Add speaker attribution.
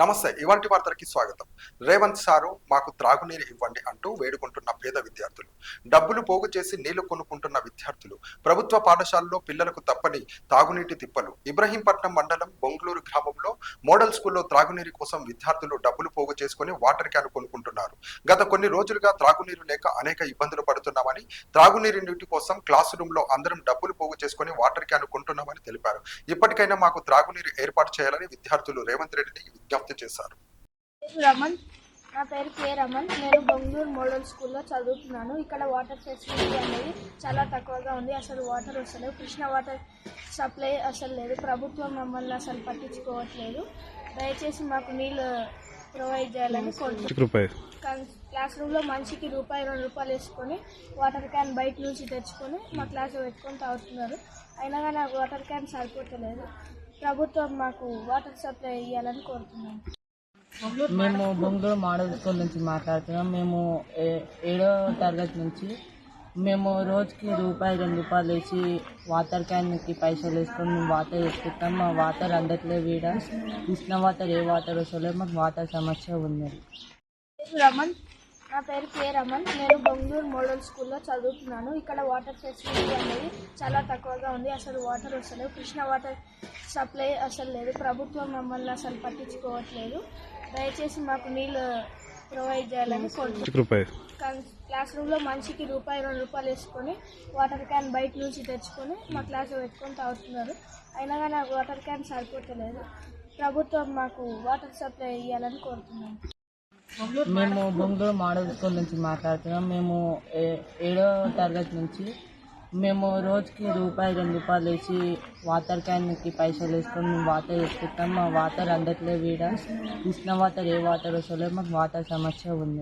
Speaker 1: నమస్తే ఇవాంటి వార్తలకి స్వాగతం. రేవంత్ సారు మాకు త్రాగునీరు ఇవ్వండి అంటూ వేడుకుంటున్న పేద విద్యార్థులు. డబ్బులు పోగు చేసి నీళ్ళు కొనుక్కుంటున్న విద్యార్థులు. ప్రభుత్వ పాఠశాలలో పిల్లలకు తప్పని తాగునీటి తిప్పలు. ఇబ్రహీంపట్నం మండలం బొంగళూరు గ్రామంలో మోడల్ స్కూల్లో త్రాగునీరు కోసం విద్యార్థులు డబ్బులు పోగు చేసుకుని వాటర్ క్యాన్ కొనుక్కుంటున్నారు. గత కొన్ని రోజులుగా త్రాగునీరు లేక అనేక ఇబ్బందులు పడుతున్నామని త్రాగునీరు నీటి కోసం క్లాస్ రూమ్లో అందరం డబ్బులు పోగు చేసుకుని వాటర్ క్యాన్ కొంటున్నామని తెలిపారు. ఇప్పటికైనా మాకు త్రాగునీరు ఏర్పాటు చేయాలని విద్యార్థులు రేవంత్ రెడ్డిని విజ్ఞప్తి చేశారు.
Speaker 2: రమణ్ నా పేరు కే రమణ్ నేను బెంగళూరు మోడల్ స్కూల్లో చదువుతున్నాను. ఇక్కడ వాటర్ ఫెసిలిటీ అనేది చాలా తక్కువగా ఉంది. అసలు వాటర్ వస్తలేదు కృష్ణ వాటర్ సప్లై అసలు లేదు. ప్రభుత్వం మమ్మల్ని అసలు పట్టించుకోవట్లేదు. దయచేసి మాకు నీళ్ళు ప్రొవైడ్ చేయాలని కానీ క్లాస్ రూమ్లో మనిషికి రూపాయి రెండు రూపాయలు వేసుకొని వాటర్ క్యాన్ బయట నుంచి తెచ్చుకొని మా క్లాస్లో పెట్టుకొని తాగుతున్నారు. అయినా కానీ నాకు వాటర్ క్యాన్ సరిపోతలేదు. ప్రభుత్వం మాకు వాటర్ సప్లై ఇవ్వాలని కోరుతున్నాను
Speaker 3: మేము బొంగళూరు మోడల్ స్కూల్ నుంచి మాట్లాడుతున్నాం. మేము ఏ- ఏడో తరగతి నుంచి మేము రోజుకి రూపాయి రెండు రూపాయలు వేసి వాటర్ క్యాన్కి పైసలు వేసుకొని మేము వాటర్ వేసుకుంటాం మా వాటర్ అందట్లే వీడ. కృష్ణ వాటర్ ఏ వాటర్ వస్తలేదు మాకు వాటర్ సమస్య ఉన్నది.
Speaker 2: పేరు రమణ్. నా పేరు కే రమణ్. నేను బెంగళూరు మోడల్ స్కూల్లో చదువుతున్నాను. ఇక్కడ వాటర్ ఫెసిలిటీ అనేది చాలా తక్కువగా ఉంది. అసలు వాటర్ వస్తలేదు కృష్ణ వాటర్ సప్లై అసలు లేదు. ప్రభుత్వం మమ్మల్ని అసలు పట్టించుకోవట్లేదు. దయచేసి మాకు నీళ్ళు ప్రొవైడ్ చేయాలని కానీ క్లాస్ రూమ్లో మనిషికి రూపాయి రెండు రూపాయలు వేసుకొని వాటర్ క్యాన్ బయట నుంచి తెచ్చుకొని మా క్లాస్లో పెట్టుకొని తాగుతున్నారు. అయినా కానీ నాకు వాటర్ క్యాన్ సరిపోతలేదు. ప్రభుత్వం మాకు వాటర్ సప్లై ఇవ్వాలని కోరుతున్నాను
Speaker 3: మేము బొంగళూరు మోడల్ స్కూల్ నుంచి మాట్లాడుతున్నాం. మేము ఏ- ఏడో తరగతి నుంచి మేము రోజుకి రూపాయి రెండు రూపాయలు వేసి వాటర్ క్యాన్కి పైసలు వేసుకొని మేము వాటర్ తెచ్చుకుంటాం. మా వాటర్ అందట్లే వీడ. కృష్ణ వాటర్ ఏ వాటర్ వస్తలేదు మాకు వాటర్ సమస్య ఉంది.